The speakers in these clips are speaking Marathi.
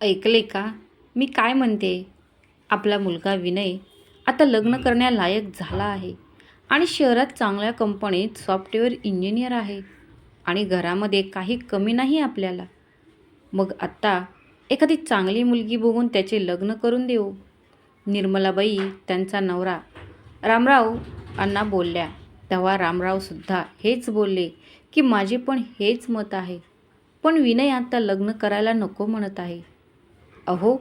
ऐकले का? मी काय म्हणते? आपला मुलगा विनय आता लग्न करण्यालायक झाला आहे आणि शहरात चांगल्या कंपनीत सॉफ्टवेअर इंजिनियर आहे आणि घरामध्ये काही कमी नाही आपल्याला. मग आत्ता एखादी चांगली मुलगी बघून त्याचे लग्न करून देऊ. निर्मलाबाई त्यांचा नवरा. रामराव अण्णा बोलल्या. तेव्हा रामरावसुद्धा हेच बोलले की माझे पण हेच मत आहे. पण विनय आता लग्न करायला नको म्हणत आहे. अहो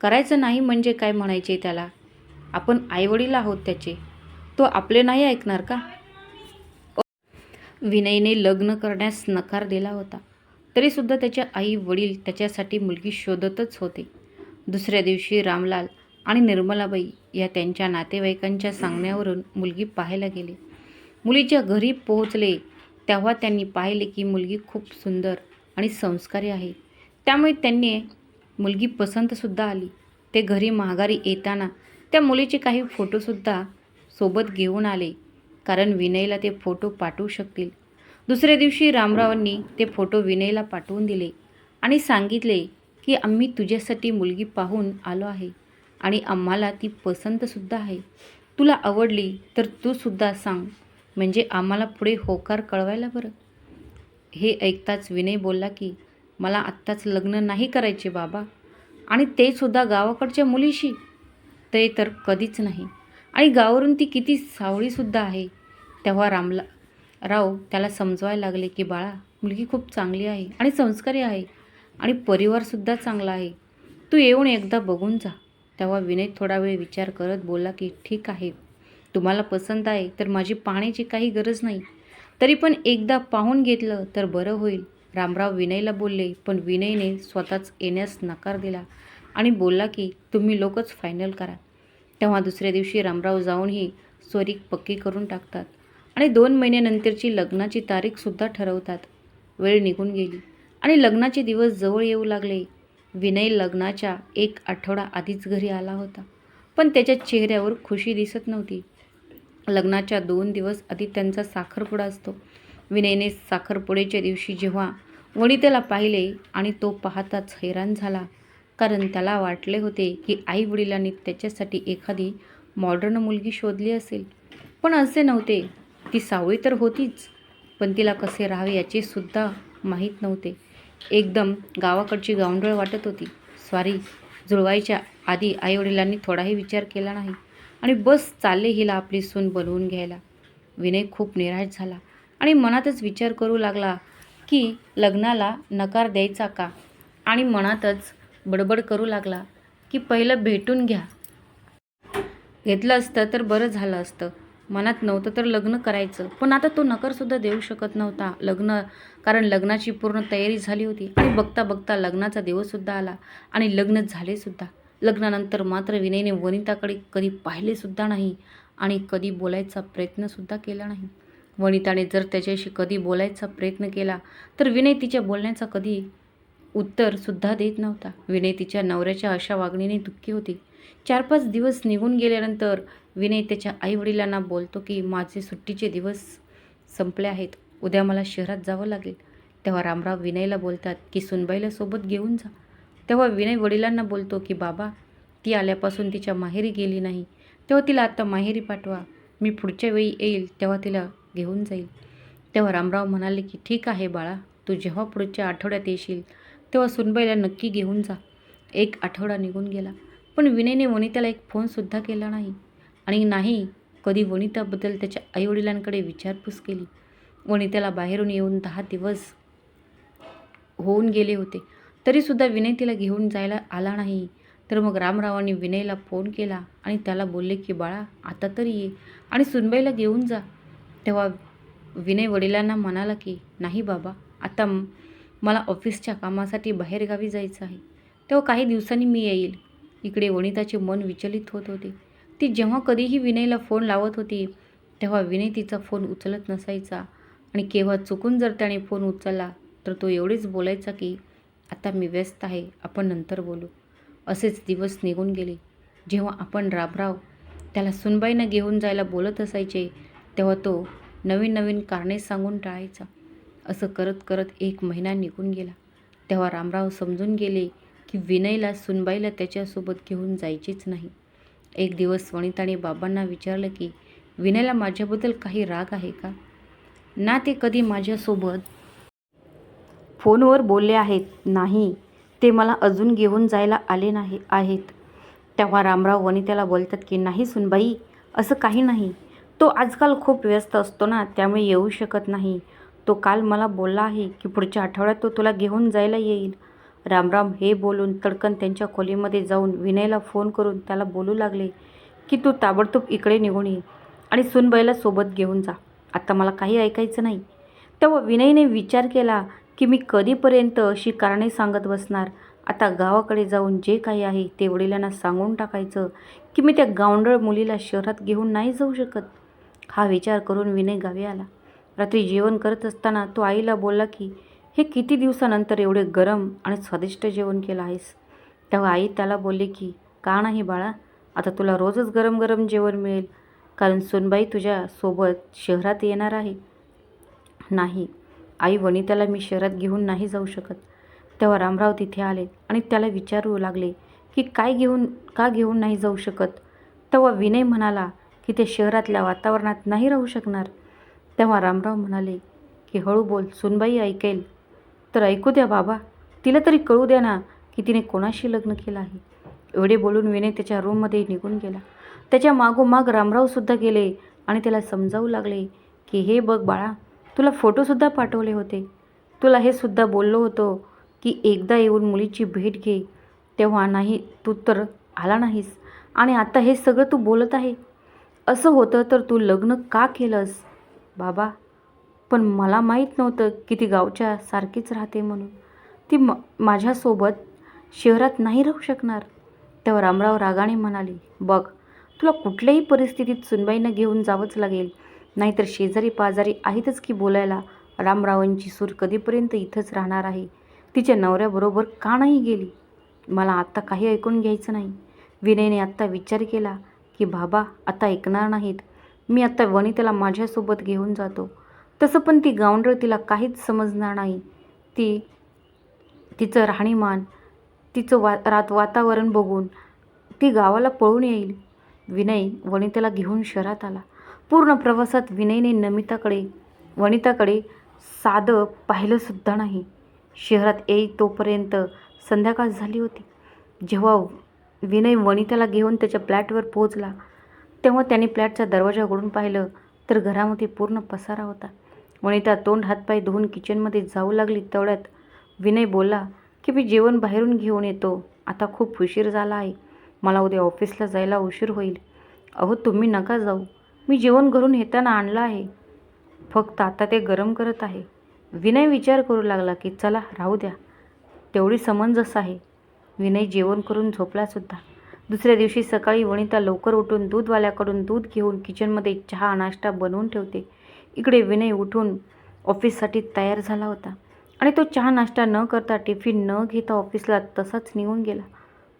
करायचं नाही म्हणजे काय म्हणायचे त्याला? आपण आईवडील आहोत त्याचे. तो आपले नाही ऐकणार का? विनयने लग्न करण्यास नकार दिला होता. तरीसुद्धा त्याचे आई वडील त्याच्यासाठी मुलगी शोधतच होते. दुसऱ्या दिवशी रामलाल आणि निर्मलाबाई या त्यांच्या नातेवाईकांच्या सांगण्यावरून मुलगी पाहायला गेले. मुलीच्या घरी पोहोचले तेव्हा त्यांनी पाहिले की मुलगी खूप सुंदर आणि संस्कारी आहे. त्यामुळे त्यांनी मुलगी पसंतसुद्धा आली. ते घरी माघारी येताना त्या मुलीचे काही फोटोसुद्धा सोबत घेऊन आले. कारण विनयला ते फोटो पाठवू शकतील. दुसऱ्या दिवशी रामरावांनी ते फोटो विनयला पाठवून दिले आणि सांगितले की आम्ही तुझ्यासाठी मुलगी पाहून आलो आहे आणि आम्हाला ती पसंतसुद्धा आहे. तुला आवडली तर तूसुद्धा सांग. म्हणजे आम्हाला पुढे होकार कळवायला बरं. हे ऐकताच विनय बोलला की मला आत्ताच लग्न नाही करायचे बाबा. आणि ते सुद्धा गावाकडच्या मुलीशी? ते तर कधीच नाही. आणि गावावरून ती किती सावळीसुद्धा आहे. तेव्हा रामला राव त्याला समजवायला लागले की बाळा मुलगी खूप चांगली आहे आणि संस्कारी आहे आणि परिवारसुद्धा चांगला आहे. तू येऊन एकदा बघून जा. तेव्हा विनय थोडा वेळ विचार करत बोलला की ठीक आहे. तुम्हाला पसंत आहे तर माझी पाहण्याची काही गरज नाही. तरी पण एकदा पाहून घेतलं तर बरं होईल. रामराव विनयला बोलले पण विनयने स्वतःच येण्यास नकार दिला आणि बोलला की तुम्ही लोकच फायनल करा. तेव्हा दुसऱ्या दिवशी रामराव जाऊनही स्वरीक पक्की करून टाकतात आणि दोन महिन्यानंतरची लग्नाची तारीखसुद्धा ठरवतात. वेळ निघून गेली आणि लग्नाचे दिवस जवळ येऊ लागले. विनय लग्नाच्या एक आठवडा आधीच घरी आला होता पण त्याच्या चेहऱ्यावर खुशी दिसत नव्हती. लग्नाच्या दोन दिवस आधी त्यांचा साखरपुडा असतो. विनयने साखरपुड्याच्या दिवशी जेव्हा वनितेला पाहिले आणि तो पाहताच हैराण झाला. कारण त्याला वाटले होते की आई वडिलांनी त्याच्यासाठी एखादी मॉडर्न मुलगी शोधली असेल. पण असे नव्हते. ती सावळी तर होतीच. पण तिला कसे राहावे याचे सुद्धा माहीत नव्हते. एकदम गावाकडची गावंढळ वाटत होती. स्वारी जुळवायच्या आधी आईवडिलांनी थोडाही विचार केला नाही. आणि बस चालले हिला आपली सून बनवून घ्यायला. विनय खूप निराश झाला आणि मनातच विचार करू लागला. की लग्नाला नकार द्यायचा का? आणि मनातच बडबड करू लागला की पहिलं भेटून घ्या. घेतलं असतं तर बरं झालं असतं. मनात नव्हतं तर लग्न करायचं. पण आता तो नकारसुद्धा देऊ शकत नव्हता. लग्न कारण लग्नाची पूर्ण तयारी झाली होती. आणि बघता बघता लग्नाचा दिवससुद्धा आला आणि लग्न झालेसुद्धा लग्नानंतर मात्र विनयने वनिताकडे कधी पाहिलेसुद्धा नाही आणि कधी बोलायचा प्रयत्नसुद्धा केला नाही. वनिताने जर त्याच्याशी कधी बोलायचा प्रयत्न केला तर विनय तिच्या बोलण्याचा कधी उत्तरसुद्धा देत नव्हता. विनय तिच्या नवऱ्याच्या अशा वागणीने दुःखी होती. चार पाच दिवस निघून गेल्यानंतर विनय त्याच्या आईवडिलांना बोलतो की माझे सुट्टीचे दिवस संपले आहेत. उद्या मला शहरात जावं लागेल तेव्हा रामराव विनयला बोलतात की सुनबाईला सोबत घेऊन जा तेव्हा विनय वडिलांना बोलतो की बाबा ती आल्यापासून तिच्या माहेरी गेली नाही. तेव्हा तिला आत्ता माहेरी पाठवा. मी पुढच्या वेळी येईल. तेव्हा तिला घेऊन जाईल. तेव्हा रामराव म्हणाले की ठीक आहे बाळा तू जेव्हा पुढच्या आठवड्यात येशील तेव्हा सुनबाईला नक्की घेऊन जा. एक आठवडा निघून गेला. पण विनयने वनिताला एक फोनसुद्धा केला नाही. आणि नाही कधी वनिताबद्दल त्याच्या आईवडिलांकडे विचारपूस केली. वनिताला बाहेरून येऊन दहा दिवस होऊन गेले होते. तरीसुद्धा विनय तिला घेऊन जायला आला नाही. तर मग रामरावांनी विनयला फोन केला आणि त्याला बोलले की बाळा आता तरी ये आणि सुनबाईला घेऊन जा. तेव्हा विनय वडिलांना म्हणाला की नाही बाबा आता मला ऑफिसच्या कामासाठी बाहेरगावी जायचं आहे. तेव्हा काही दिवसांनी मी येईल. इकडे वनिताचे मन विचलित होत होते. ती जेव्हा कधीही विनयला फोन लावत होती तेव्हा विनय तिचा फोन उचलत नसायचा. आणि केव्हा चुकून जर त्याने फोन उचलला तर तो एवढेच बोलायचा की आता मी व्यस्त आहे आपण नंतर बोलू. असेच दिवस निघून गेले. जेव्हा आपण राबराव त्याला सुनबाईनं घेऊन जायला बोलत असायचे तेव्हा तो नवीन नवीन कारणे सांगून टाळायचा. असं करत करत एक महिना निघून गेला. तेव्हा रामराव समजून गेले की विनयला सुनबाईला त्याच्यासोबत घेऊन जायचेच नाही. एक दिवस वनिताने बाबांना विचारलं की विनयला माझ्याबद्दल काही राग आहे का? ना ते कधी माझ्यासोबत. फोनवर बोलले आहेत. नाही ते मला अजून घेऊन जायला आले नाही आहेत. तेव्हा रामराव वनित्याला बोलतात की नाही सुनबाई असं काही नाही. तो आजकाल खूप व्यस्त असतो ना त्यामुळे येऊ शकत नाही. तो काल मला बोलला आहे की पुढच्या आठवड्यात तो तुला घेऊन जायला येईल. रामराम हे बोलून तडकन त्यांच्या खोलीमध्ये जाऊन विनयला फोन करून त्याला बोलू लागले की तू ताबडतोब इकडे निघून ये आणि सुनबाईला सोबत घेऊन जा. आता मला काही ऐकायचं नाही. तेव्हा विनयने विचार केला की मी कधीपर्यंत अशी कारणे सांगत बसणार? आता गावाकडे जाऊन जे काही आहे ते वडिलांना सांगून टाकायचं की मी त्या गावंडळ मुलीला शहरात घेऊन नाही जाऊ शकत. हा विचार करून विनय गावी आला. रात्री जेवण करत असताना तो आईला बोलला की हे किती दिवसानंतर एवढे गरम आणि स्वादिष्ट जेवण केलं आहेस? तेव्हा आई त्याला बोलली की का नाही बाळा आता तुला रोजच गरम गरम जेवण मिळेल कारण सोनबाई तुझ्यासोबत शहरात येणार आहे. नाही आई वनिताला मी शहरात घेऊन नाही जाऊ शकत. तेव्हा रामराव तिथे आले आणि त्याला विचारू लागले की काय घेऊन का घेऊन नाही जाऊ शकत? तेव्हा विनय म्हणाला की ते शहरातल्या वातावरणात नाही राहू शकणार. तेव्हा रामराव म्हणाले की हळू बोल सुनबाई ऐकेल. तर ऐकू द्या बाबा तिला तरी कळू द्या ना की तिने कोणाशी लग्न केलं आहे. एवढे बोलून विनय त्याच्या रूममध्ये निघून गेला. त्याच्या मागोमाग रामरावसुद्धा गेले आणि त्याला समजावू लागले की हे बघ बाळा तुला फोटोसुद्धा पाठवले होते. तुला हे सुद्धा बोललो होतो की एकदा येऊन मुलीची भेट घे. तेव्हा नाही तू तर आला नाहीस. आणि आता हे सगळं तू बोलत आहे. असं होतं तर तू लग्न का केलंस? बाबा पण मला माहीत नव्हतं की ती गावच्या सारखीच राहते म्हणून. ती म माझ्यासोबत शहरात नाही राहू शकणार. तेव्हा रामराव रागाने म्हणाली बघ तुला कुठल्याही परिस्थितीत सुनबाईनं घेऊन जावंच लागेल. नाहीतर शेजारी पाजारी आहेतच की बोलायला. रामरावांची सूर कधीपर्यंत इथंच राहणार आहे. तिच्या नवऱ्याबरोबर का नाही गेली? मला आत्ता काही ऐकून घ्यायचं नाही. विनयने आत्ता विचार केला. की बाबा आता ऐकणार नाहीत. मी आत्ता वनितेला माझ्यासोबत घेऊन जातो. तसं पण ती गावंडळ तिला काहीच समजणार नाही. ती तिचं राहणीमान तिचं वा रात वातावरण बघून ती गावाला पळून येईल. विनय वनितेला घेऊन शहरात आला. पूर्ण प्रवासात विनयने नमिताकडे वनिताकडे साधं पाहिलंसुद्धा नाही. शहरात येई तोपर्यंत संध्याकाळ झाली होती. जेव्हा विनय वनिताला घेऊन त्याच्या फ्लॅटवर पोहोचला. तेव्हा त्याने फ्लॅटचा दरवाजा उघडून पाहिलं तर घरामध्ये पूर्ण पसारा होता. वनिता तोंड हातपाय धुवून किचनमध्ये जाऊ लागली तेवढ्यात विनय बोलला की मी जेवण बाहेरून घेऊन येतो. आता खूप उशीर झाला आहे. मला उद्या ऑफिसला जायला उशीर होईल. अहो तुम्ही नका जाऊ. मी जेवण घरून येताना आणलं आहे. फक्त आता ते गरम करत आहे. विनय विचार करू लागला की चला राहू द्या. तेवढी समंजस आहे. विनय जेवण करून झोपलासुद्धा दुसऱ्या दिवशी सकाळी वनिता लवकर उठून दूधवाल्याकडून दूध घेऊन किचनमध्ये चहा नाश्ता बनवून ठेवते. इकडे विनय उठून ऑफिससाठी तयार झाला होता. आणि तो चहा नाश्ता न करता टिफिन न घेता ऑफिसला तसाच निघून गेला.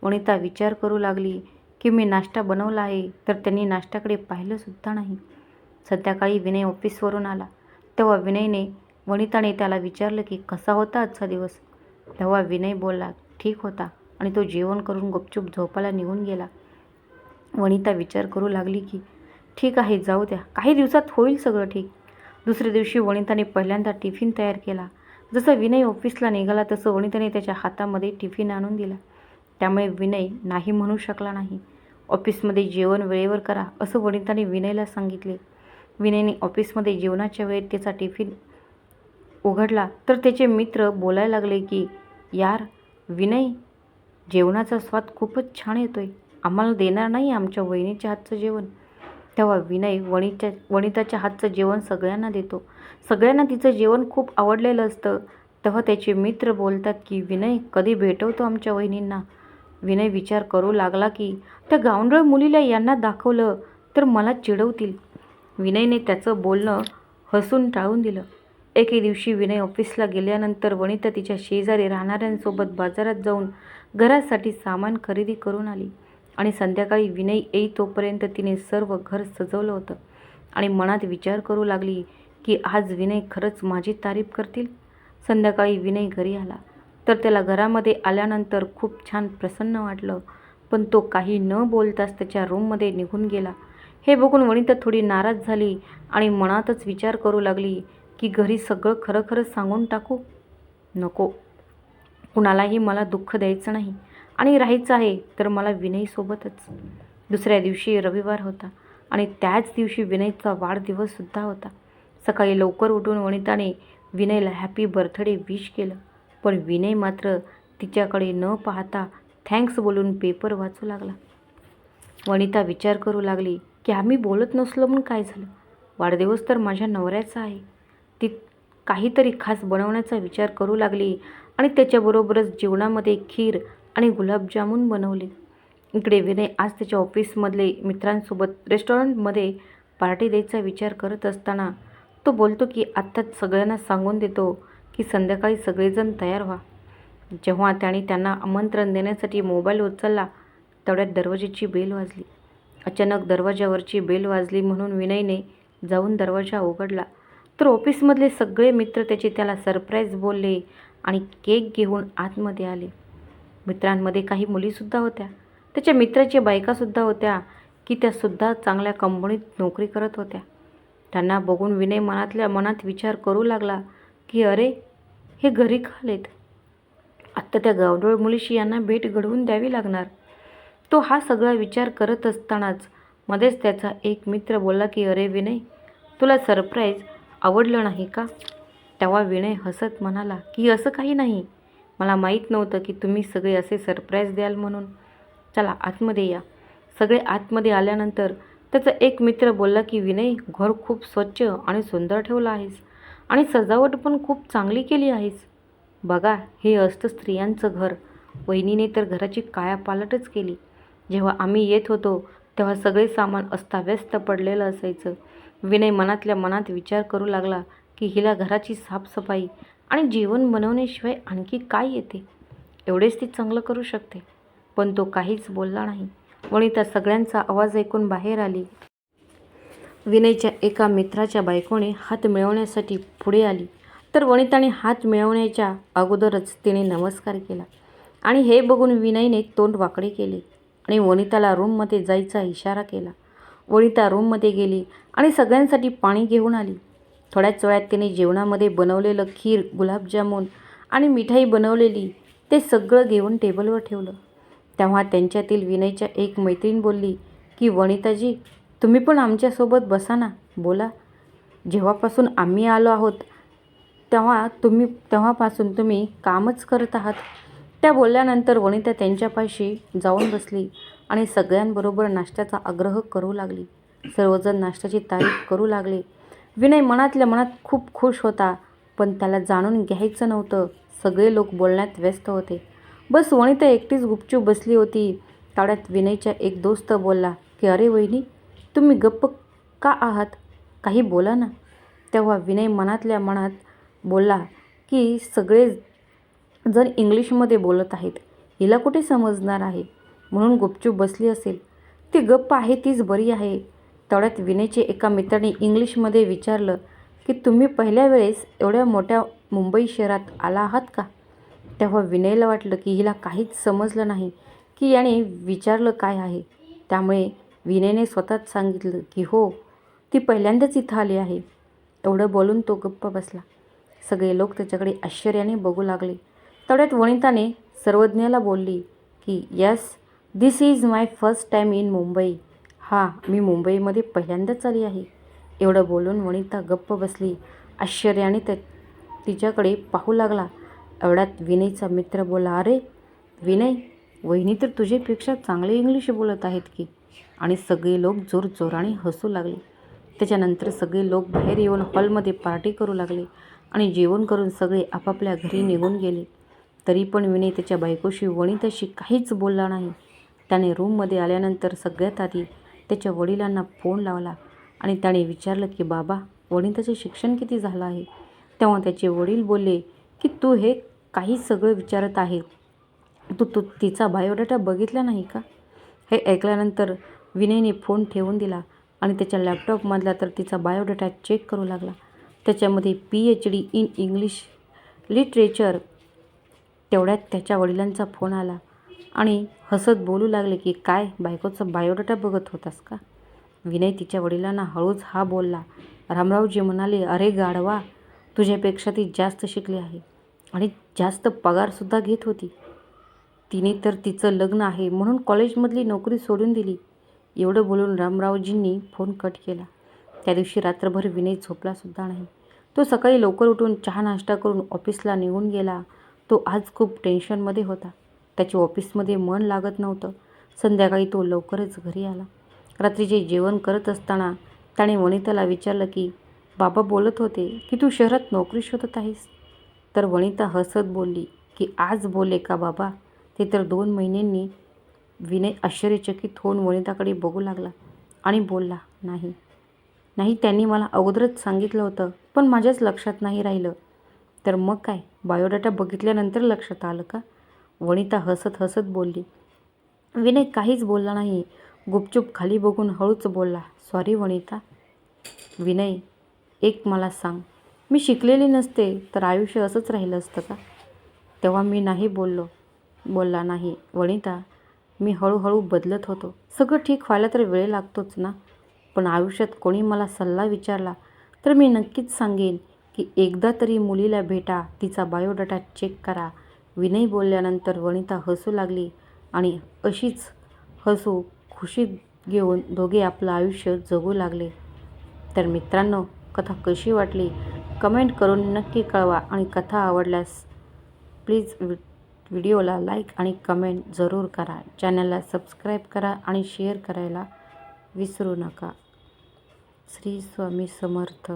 वनिता विचार करू लागली की मी नाश्ता बनवला आहे तर त्यांनी नाश्त्याकडे पाहिलंसुद्धा नाही. संध्याकाळी विनय ऑफिसवरून आला. तेव्हा विनयने वनिताने त्याला विचारलं की कसा होता आजचा दिवस? तेव्हा विनय बोलला ठीक होता. आणि तो जेवण करून गुपचूप झोपायला निघून गेला. वनिता विचार करू लागली की ठीक आहे जाऊ द्या. काही दिवसात होईल सगळं ठीक. दुसऱ्या दिवशी वनिताने पहिल्यांदा टिफिन तयार केला. जसं विनय ऑफिसला निघाला तसं वनिताने त्याच्या हातामध्ये टिफिन आणून दिला. त्यामुळे विनय नाही म्हणू शकला नाही. ऑफिसमध्ये जेवण वेळेवर करा असं वनिताने विनयला सांगितले. विनयने ऑफिसमध्ये जेवणाच्या वेळेत त्याचा टिफिन उघडला. तर त्याचे मित्र बोलायला लागले की यार विनय जेवणाचा स्वाद खूपच छान येतो आहे आम्हाला देणार नाही आमच्या वहिनीच्या हातचं जेवण. तेव्हा विनय वणीच्या वनिताच्या हातचं जेवण सगळ्यांना देतो. सगळ्यांना तिचं जेवण खूप आवडलेलं असतं. तेव्हा त्याचे मित्र बोलतात की विनय कधी भेटवतो आमच्या वहिनींना? विनय विचार करू लागला की त्या गावंडळ मुलीला यांना दाखवलं तर मला चिडवतील. विनयने त्याचं बोलणं हसून टाळून दिलं. एके दिवशी विनय ऑफिसला गेल्यानंतर वनिता तिच्या शेजारी राहणाऱ्यांसोबत बाजारात जाऊन घरासाठी सामान खरेदी करून आली. आणि संध्याकाळी विनय येईतोपर्यंत तिने सर्व घर सजवलं होतं. आणि मनात विचार करू लागली की आज विनय खरंच माझी तारीफ करतील? संध्याकाळी विनय घरी आला. तर त्याला घरामध्ये आल्यानंतर खूप छान प्रसन्न वाटलं. पण तो काही न बोलताच त्याच्या रूममध्ये निघून गेला. हे बघून वणिता थोडी नाराज झाली आणि मनातच विचार करू लागली की घरी सगळं खरं खरं सांगून टाकू? नको. कुणालाही मला दुःख द्यायचं नाही. आणि राहायचं आहे तर मला विनयसोबतच. दुसऱ्या दिवशी रविवार होता आणि त्याच दिवशी विनयचा वाढदिवससुद्धा होता. सकाळी लवकर उठून वनिताने विनयला हॅपी बर्थडे विश केलं. पण विनय मात्र तिच्याकडे न पाहता थँक्स बोलून पेपर वाचू लागला. वनिता विचार करू लागली की आम्ही बोलत नसलो म्हणून काय झालं? वाढदिवस तर माझ्या नवऱ्याचा आहे. ती काहीतरी खास बनवण्याचा विचार करू लागली आणि त्याच्याबरोबरच जेवणामध्ये खीर आणि गुलाबजामुन बनवले. इकडे विनय आज त्याच्या ऑफिसमधले मित्रांसोबत रेस्टॉरंटमध्ये पार्टी द्यायचा विचार करत असताना तो बोलतो की आत्ताच सगळ्यांना सांगून देतो की संध्याकाळी सगळेजण तयार व्हा. जेव्हा त्याने त्यांना आमंत्रण देण्यासाठी मोबाईल उचलला तेवढ्यात दरवाजेची बेल वाजली. अचानक दरवाजावरची बेल वाजली म्हणून विनयने जाऊन दरवाजा उघडला. तर ऑफिसमधले सगळे मित्र त्याचे त्याला सरप्राईज बोलले आणि केक घेऊन आतमध्ये आले. मित्रांमध्ये काही मुलीसुद्धा होत्या. त्याच्या मित्राच्या बायकासुद्धा होत्या की त्यासुद्धा चांगल्या कंपनीत नोकरी करत होत्या. त्यांना बघून विनय मनातल्या मनात विचार करू लागला की अरे हे घरी खालेत आत्ता त्या गावडोळ मुलीशी यांना भेट घडवून द्यावी लागणार. तो हा सगळा विचार करत असतानाच मध्येच त्याचा एक मित्र बोलला की अरे विनय तुला सरप्राईज आवडलं नाही का? तेव्हा विनय हसत म्हणाला की असं काही नाही. मला माहीत नव्हतं की तुम्ही सगळे असे सरप्राईज द्याल म्हणून. चला आतमध्ये या. सगळे आतमध्ये आल्यानंतर त्याचा एक मित्र बोलला की विनय घर खूप स्वच्छ आणि सुंदर ठेवलं आहेस आणि सजावट पण खूप चांगली केली आहेस. बघा हे असतं स्त्रियांचं घर. वहिनीने तर घराची कायापालटच केली. जेव्हा आम्ही येत होतो तेव्हा सगळे सामान अस्ताव्यस्त पडलेलं असायचं. विनय मनातल्या मनात विचार करू लागला की हिला घराची साफसफाई आणि जेवण बनवण्याशिवाय आणखी काय येते? एवढेच ती चांगलं करू शकते पण तो काहीच बोलला नाही. वनिता सगळ्यांचा आवाज ऐकून बाहेर आली. विनयच्या एका मित्राच्या बायकोने हात मिळवण्यासाठी पुढे आली. तर वनिताने हात मिळवण्याच्या अगोदरच तिने नमस्कार केला आणि हे बघून विनयने तोंड वाकडे केले आणि वनिताला रूममध्ये जायचा इशारा केला. वनिता रूममध्ये गेली आणि सगळ्यांसाठी पाणी घेऊन आली. थोड्याच वेळात तिने जेवणामध्ये बनवलेलं खीर गुलाबजामून आणि मिठाई बनवलेली ते सगळं घेऊन टेबलवर ठेवलं. तेव्हा त्यांच्यातील विनयच्या एक मैत्रीण बोलली की वनिताजी तुम्ही पण आमच्यासोबत बसा ना बोला. जेव्हापासून आम्ही आलो आहोत तेव्हा तुम्ही तेव्हापासून तुम्ही कामच करत आहात. त्या बोलल्यानंतर वनिता त्यांच्यापाशी जाऊन बसली आणि सगळ्यांबरोबर नाश्त्याचा आग्रह करू लागली. सर्वजण नाश्त्याची तारीफ करू लागले. विनय मनातल्या मनात खूप खुश होता पण त्याला जाणून घ्यायचं नव्हतं. सगळे लोक बोलण्यात व्यस्त होते. बस वनिता एकटीच गुपचूप बसली होती. तेवढ्यात विनयच्या एक दोस्त बोलला की अरे वहिनी तुम्ही गप्प का आहात? काही बोला ना. तेव्हा विनय मनातल्या मनात बोलला की सगळे जण इंग्लिशमध्ये बोलत आहेत. हिला कुठे समजणार आहे? म्हणून गुपचूप बसली असेल. ती गप्प आहे तीच बरी आहे. तेवढ्यात विनयचे एका मित्राने इंग्लिशमध्ये विचारलं की तुम्ही पहिल्या वेळेस एवढ्या मोठ्या मुंबई शहरात आला आहात का? तेव्हा विनयला वाटलं की हिला काहीच समजलं नाही की याने विचारलं काय आहे. त्यामुळे विनयने स्वतःच सांगितलं की हो ती पहिल्यांदाच इथं आली आहे. एवढं बोलून तो गप्प बसला. सगळे लोक त्याच्याकडे आश्चर्याने बघू लागले. तेवढ्यात वनिताने सर्वज्ञाला बोलली की yes this is my first time in Mumbai. हां मी मुंबईमध्ये पहिल्यांदाच आली आहे. एवढं बोलून वनिता गप्प बसली. आश्चर्याने त्या तिच्याकडे पाहू लागला. एवढ्यात विनयचा मित्र बोला अरे विनय वहिनी तर तुझ्यापेक्षा चांगले इंग्लिश बोलत आहेत की? आणि सगळे लोक जोर जोराने हसू लागले. त्याच्यानंतर सगळे लोक बाहेर येऊन हॉलमध्ये पार्टी करू लागले आणि जेवण करून सगळे आपापल्या घरी निघून गेले. तरी पण विनय त्याच्या बायकोशी वणिताशी काहीच बोलला नाही. त्याने रूममध्ये आल्यानंतर सगळ्यात आधी त्याच्या वडिलांना फोन लावला आणि त्याने विचारलं की बाबा वणिताचे शिक्षण किती झालं आहे? तेव्हा त्याचे वडील बोलले की तू हे काही सगळं विचारत आहे. तू तू तिचा बायोडाटा बघितला नाही का? हे ऐकल्यानंतर विनयने फोन ठेवून दिला आणि त्याच्या लॅपटॉपमधला तर तिचा बायोडाटा चेक करू लागला. त्याच्यामध्ये P H D in English literature तेवढ्यात त्याच्या वडिलांचा फोन आला. आणि हसत बोलू लागले की काय बायकोचा बायोडाटा बघत होतास का? विनय तिच्या वडिलांना हळूच हा बोलला. रामरावजी म्हणाले अरे गाढवा तुझ्यापेक्षा ती जास्त शिकली आहे आणि जास्त पगारसुद्धा घेत होती. तिने तर तिचं लग्न आहे म्हणून कॉलेजमधली नोकरी सोडून दिली. एवढं बोलून रामरावजींनी फोन कट केला. त्या दिवशी रात्रभर विनय झोपलासुद्धा नाही. तो सकाळी लवकर उठून चहा नाश्ता करून ऑफिसला निघून गेला. तो आज खूप टेन्शनमध्ये होता. त्याच्या ऑफिसमध्ये मन लागत नव्हतं. संध्याकाळी तो लवकरच घरी आला. रात्रीचे जेवण करत असताना त्याने वनिताला विचारलं की बाबा बोलत होते की तू शहरात नोकरी शोधत आहेस? तर वनिता हसत बोलली की आज बोले का बाबा? ते तर दोन महिन्यांनी विनय आश्चर्यचकित होऊन वनिताकडे बघू लागला आणि बोलला नाही. नाही त्यांनी मला अगोदरच सांगितलं होतं पण माझ्याच लक्षात नाही राहिलं. तर मग काय? बायोडाटा बघितल्यानंतर लक्षात आलं का? वनिता हसत हसत बोलली विनय काहीच बोलला नाही. गुपचूप खाली बघून हळूच बोलला सॉरी वनिता. विनय एक मला सांग. मी शिकलेली नसते तर आयुष्य असंच राहिलं असतं का? तेव्हा मी नाही बोललो. बोलला नाही. वनिता मी हळूहळू बदलत होतो. सगळं ठीक व्हायला तर वेळ लागतोच ना. पण आयुष्यात कोणी मला सल्ला विचारला तर मी नक्कीच सांगेन की एकदा तरी मुलीला भेटा तिचा बायोडाटा चेक करा विनय बोलल्यानंतर वनिता हसू लागली आणि अशीच हसू खुशीत घेऊन दोघे आपलं आयुष्य जगू लागले. तर मित्रांनो कथा कशी वाटली? कमेंट करून नक्की कळवा आणि कथा आवडल्यास प्लीज वि व्हिडिओला लाईक आणि कमेंट जरूर करा. चॅनलला सबस्क्राईब करा आणि शेअर करायला विसरू नका. श्री स्वामी समर्थ.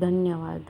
धन्यवाद.